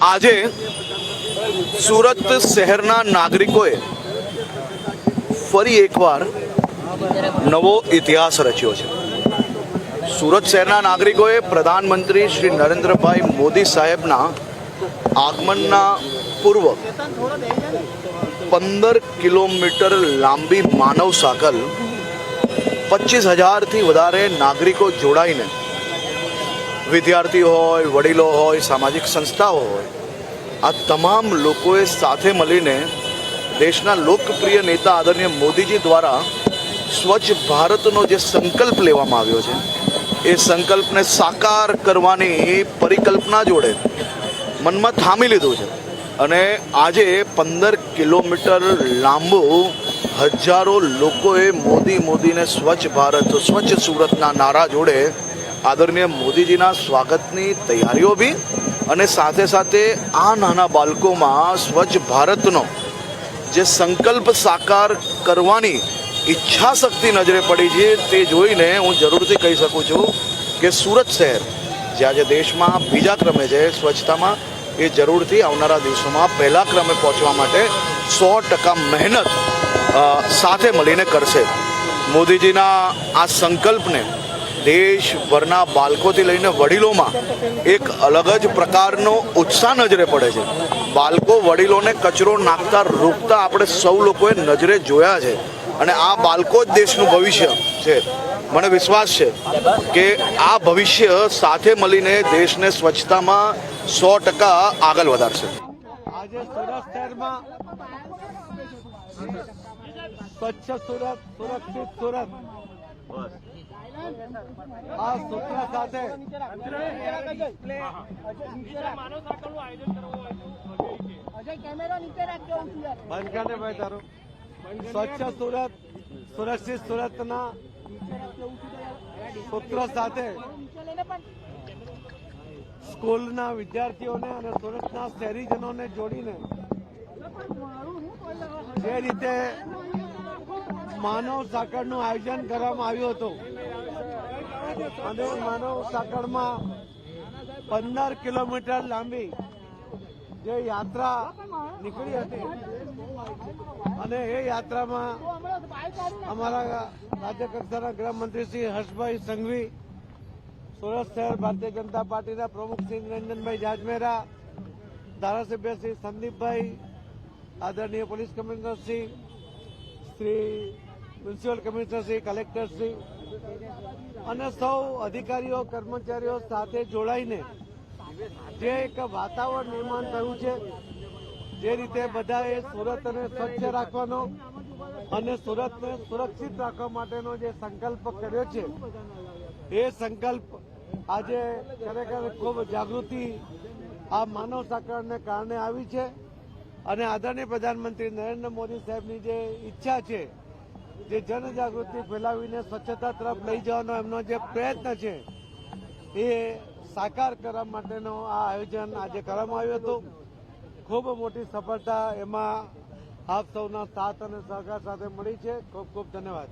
આજે સુરત શહેરના નાગરિકોએ ફરી એકવાર નવો ઇતિહાસ રચ્યો છે. સુરત શહેરના નાગરિકોએ પ્રધાનમંત્રી શ્રી નરેન્દ્રભાઈ મોદી સાહેબના આગમનના પૂર્વ પંદર કિલોમીટર લાંબી માનવ સાકલ પચીસ હજારથી વધારે નાગરિકો જોડાઈને વિદ્યાર્થીઓ હોય, વડીલો હોય, સામાજિક સંસ્થાઓ હોય, આ તમામ લોકોએ સાથે મળીને દેશના લોકપ્રિય નેતા આદરણીય મોદીજી દ્વારા સ્વચ્છ ભારતનો જે સંકલ્પ લેવામાં આવ્યો છે, એ સંકલ્પને સાકાર કરવાની પરિકલ્પના જોડે મનમાં થામી લીધું છે. અને આજે પંદર કિલોમીટર લાંબુ હજારો લોકોએ મોદી મોદીને સ્વચ્છ ભારત, સ્વચ્છ સુરતના નારા જોડે આદરણીય મોદીજીના સ્વાગતની તૈયારીઓ બી અને સાથે સાથે આ નાના બાળકોમાં સ્વચ્છ ભારતનો જે સંકલ્પ સાકાર કરવાની ઈચ્છા શક્તિ નજરે પડી છે તે જોઈને હું જરૂરથી કહી શકું છું કે સુરત શહેર, જે આજે દેશમાં બીજા ક્રમે છે સ્વચ્છતામાં, એ જરૂરથી આવનારા દિવસોમાં પહેલા ક્રમે પહોંચવા માટે સો ટકા મહેનત સાથે મળીને કરશે. મોદીજીના આ સંકલ્પને દેશભરના બાળકોથી લઈને વડીલોમાં એક અલગ જ પ્રકારનો ઉત્સાહ નજરે પડે છે. બાળકો વડીલોને કચરો નાખતા, રોકતા આપણે સૌ લોકોએ નજરે જોયા છે. અને આ બાળકો જ દેશનું ભવિષ્ય છે. મને વિશ્વાસ છે કે આ ભવિષ્ય સાથે મળીને દેશને સ્વચ્છતામાં સો ટકા આગળ વધારશે. સ્વચ્છ સુરત, સુરક્ષિત સુરત. આ સૂત્ર સાથે સ્વચ્છ સુરત, સુરક્ષિત સુરતના સૂત્ર સાથે સ્કૂલના વિદ્યાર્થીઓને અને સુરતના શહેરીજનોને જોડીને જે રીતે માનવ સાંકળનું આયોજન કરવામાં આવ્યું હતું. અને માનવ સાંકળમાં પંદર કિલોમીટર લાંબી જે યાત્રા નીકળી હતી. અને એ યાત્રામાં અમારા રાજ્ય કક્ષાના ગૃહમંત્રી શ્રી હર્ષભાઈ સંઘવી, સુરત શહેર ભારતીય જનતા પાર્ટીના પ્રમુખ શ્રી નિરંજનભાઈ જાજમેરા, ધારાસભ્ય શ્રી સંદીપભાઈ, આદરણીય police commissioner Shri Shri municipal commissioner Shri collector Shri અને સૌ અધિકારીઓ, કર્મચારીઓ સાથે જોડાઈને જે એક વાતાવરણ નિર્માણ થયું છે, જે રીતે બધાએ સુરતને સ્વચ્છ રાખવાનો અને સુરતને સુરક્ષિત રાખવા માટેનો જે સંકલ્પ કર્યો છે, એ સંકલ્પ આજે ખરેખર ખૂબ જાગૃતિ આ માનવ સાંકળને કારણે આવી છે. અને આદરણીય પ્રધાનમંત્રી નરેન્દ્ર મોદી સાહેબની જે ઈચ્છા છે જે જનજાગૃતિ ફેલાવીને સ્વચ્છતા તરફ લઈ જવાનો એમનો જે પ્રયત્ન છે, એ સાકાર કરવા માટેનો આ આયોજન આજે કરવામાં આવ્યું હતું. ખૂબ મોટી સફળતા એમાં આપ સૌના સાથ અને સહકાર સાથે મળી છે. ખૂબ ખૂબ ધન્યવાદ.